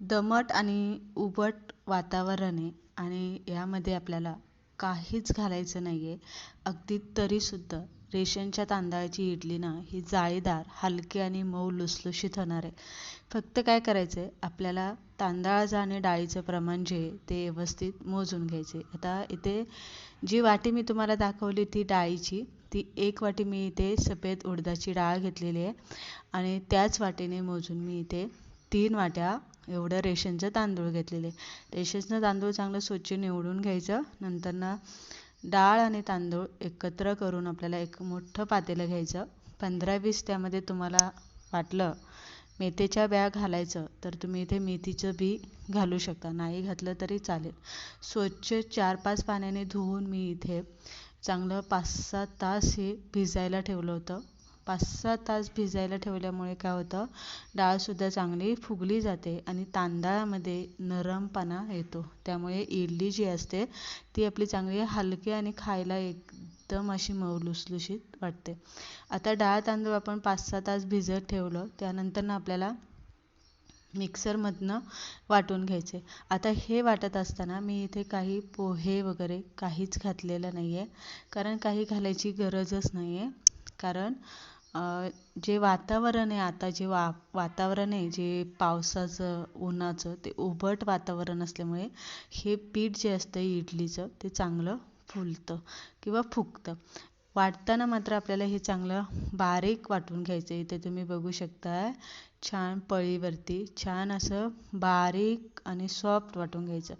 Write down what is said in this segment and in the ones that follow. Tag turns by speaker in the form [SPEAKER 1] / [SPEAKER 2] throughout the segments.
[SPEAKER 1] दमट आणि उबट वातावरण आहे आणि यामध्ये आपल्याला काहीच घालायचं नाही आहे अगदी तरीसुद्धा रेशनच्या तांदळाची इडली ना ही जाळीदार हलकी आणि मऊ लुसलुशीत होणार आहे. फक्त काय करायचं आहे आपल्याला तांदळाचं आणि डाळीचं प्रमाण जे आहे ते व्यवस्थित मोजून घ्यायचे आता इथे जी वाटी मी तुम्हाला दाखवली ती डाळीची ती एक वाटी मी इथे सफेद उडदाची डाळ घेतलेली आहे आणि त्याच वाटीने मोजून मी इथे तीन वाट्या एवढं रेशनचं तांदूळ घेतलेले. रेशनचं तांदूळ चांगलं स्वच्छ निवडून घ्यायचं. नंतर ना डाळ आणि तांदूळ एकत्र करून आपल्याला एक मोठं पातेलं घ्यायचं. पंधरा वीस त्यामध्ये तुम्हाला वाटलं मेथीच्या ब्या घालायचं तर तुम्ही इथे मेथीचं बी घालू शकता. नाही घातलं तरी चालेल. स्वच्छ चार पाच पाण्याने धुवून मी इथे चांगलं पाच सात तास हे भिजायला ठेवलं होतं. पाच सहा तास भिजायला ठेवल्यामुळे काय होतं? डाळसुद्धा चांगली फुगली जाते आणि तांदळामध्ये नरमपणा येतो. त्यामुळे इडली जी असते ती आपली चांगली हलकी आणि खायला एकदम अशी मऊ लुसलुशीत वाटते. आता डाळ तांदूळ आपण पाच सहा तास भिजत ठेवलं त्यानंतर ना आपल्याला मिक्सरमधनं वाटून घ्यायचे. आता हे वाटत असताना मी इथे काही पोहे वगैरे काहीच घातलेलं नाही आहे कारण काही घालायची गरजच नाही आहे कारण जे वातावरण आहे आता जे वा वातावरण आहे जे पावसाचं उन्हाचं ते उबट वातावरण असल्यामुळे हे पीठ जे असतं इडलीचं ते चांगलं फुलतं किंवा फुगतं. वाटताना मात्र आपल्याला हे चांगलं बारीक वाटून घ्यायचं आहे. इथे तुम्ही बघू शकता छान पळीवरती छान असं बारीक आणि सॉफ्ट वाटून घ्यायचं.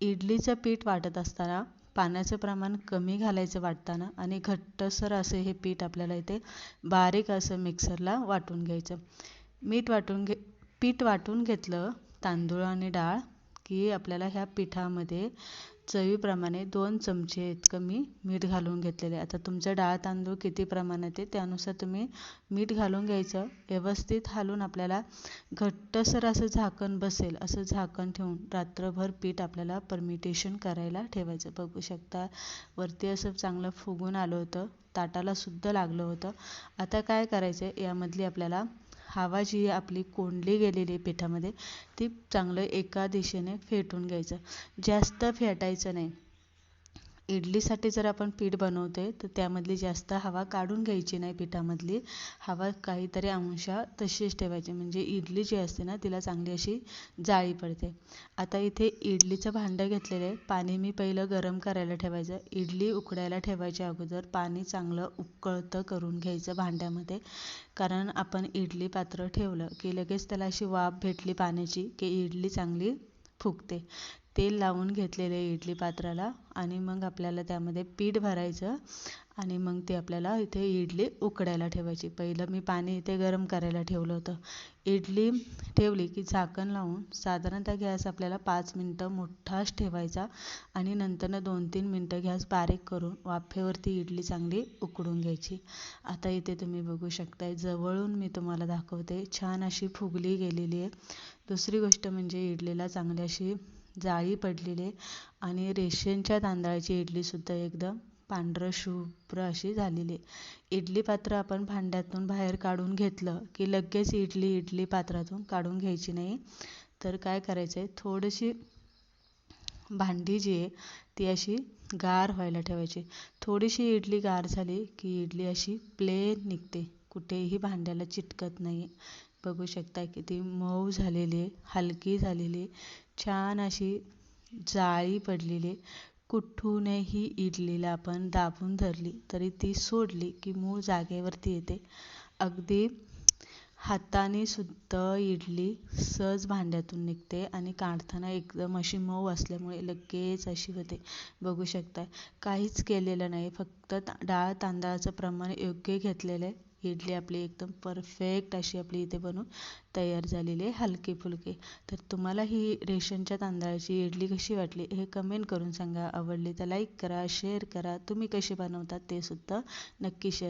[SPEAKER 1] इडलीचं पीठ वाटत असताना पाण्याचं प्रमाण कमी घालायचं वाटताना आणि घट्टसर असं हे पीठ आपल्याला इथे बारीक असं मिक्सरला वाटून घ्यायचं. मीठ वाटून घे पीठ वाटून घेतलं तांदूळ आणि डाळ. की आपल्याला ह्या पिठामध्ये चवीप्रमाणे दोन चमचे इतकं मी मीठ घालून घेतलेले आता तुमचं डाळ तांदूळ किती प्रमाणात आहे त्यानुसार तुम्ही मीठ घालून घ्यायचं. व्यवस्थित हालून आपल्याला घट्टसर असं झाकण बसेल असं झाकण ठेवून रात्रभर पीठ आपल्याला परमिटेशन करायला ठेवायचं. बघू शकता वरती असं चांगलं फुगून आलं होतं ताटाला सुद्धा लागलं होतं. आता काय करायचं आहे यामधली आपल्याला हवा जी आपली कोंडली गेलेली आहे पिठामध्ये ती चांगलं एका दिशेने फेटून घ्यायचं. जास्त फेटायचं नाही. इडलीसाठी जर आपण पीठ बनवते तर त्यामधली जास्त हवा काढून घ्यायची नाही पिठामधली. हवा काहीतरी अंशा तशीच ठेवायची. म्हणजे इडली जी असते ना तिला चांगली अशी जाळी पडते. आता इथे इडलीचं भांडं घेतलेलं आहे. पाणी मी पहिलं गरम करायला ठेवायचं. इडली उकडायला ठेवायच्या अगोदर पाणी चांगलं उकळतं करून घ्यायचं भांड्यामध्ये. कारण आपण इडली पात्र ठेवलं की लगेच त्याला अशी वाफ भेटली पाण्याची की इडली चांगली फुगते. तेल लावून घेतलेले इडली पात्राला आणि मग आपल्याला त्यामध्ये पीठ भरायचं आणि मग ते आपल्याला इथे इडली उकडायला ठेवायची. पहिलं मी पाणी इथे गरम करायला ठेवलं होतं. इडली ठेवली की झाकण लावून साधारणतः गॅस आपल्याला पाच मिनटं मोठाच ठेवायचा आणि नंतरनं दोन तीन मिनटं गॅस बारीक करून वाफेवरती इडली चांगली उकडून घ्यायची. आता इथे तुम्ही बघू शकताय जवळून मी तुम्हाला दाखवते छान अशी फुगली गेलेली आहे. दुसरी गोष्ट म्हणजे इडलीला चांगली अशी जाळी पडलेली आणि रेशनच्या तांदळाची इडलीसुद्धा एकदम पांढरं शुभ्र अशी झालेली. आहे इडली पात्र आपण भांड्यातून बाहेर काढून घेतलं की लगेच इडली इडली पात्रातून काढून घ्यायची नाही. तर काय करायचं आहे थोडीशी भांडी जी आहे ती अशी गार व्हायला ठेवायची. थोडीशी इडली गार झाली की इडली अशी प्लेन निघते. कुठेही भांड्याला चिटकत नाही बघू शकता किती मऊ झालेली आहे हलकी झालेली छान अशी जाळी पडलेली. कुठूनही इडलीला आपण दाबून धरली तरी ती सोडली की मूळ जागेवरती येते. अगदी हाताने सुद्धा इडली सहज भांड्यातून निघते आणि काढताना एकदम अशी मऊ असल्यामुळे लगेच अशी होते. बघू शकता काहीच केलेलं नाही. फक्त डाळ तांदळाचं प्रमाण योग्य घेतलेलं आहे. इडली आपली एकदम परफेक्ट अशी आपली इथे बनवून तयार झालेली आहे हलकी फुलकी. तर तुम्हाला ही रेशनच्या तांदळाची इडली कशी वाटली हे कमेंट करून सांगा. आवडली तर लाईक करा शेअर करा. तुम्ही कशी बनवतात ते सुद्धा नक्की शेअर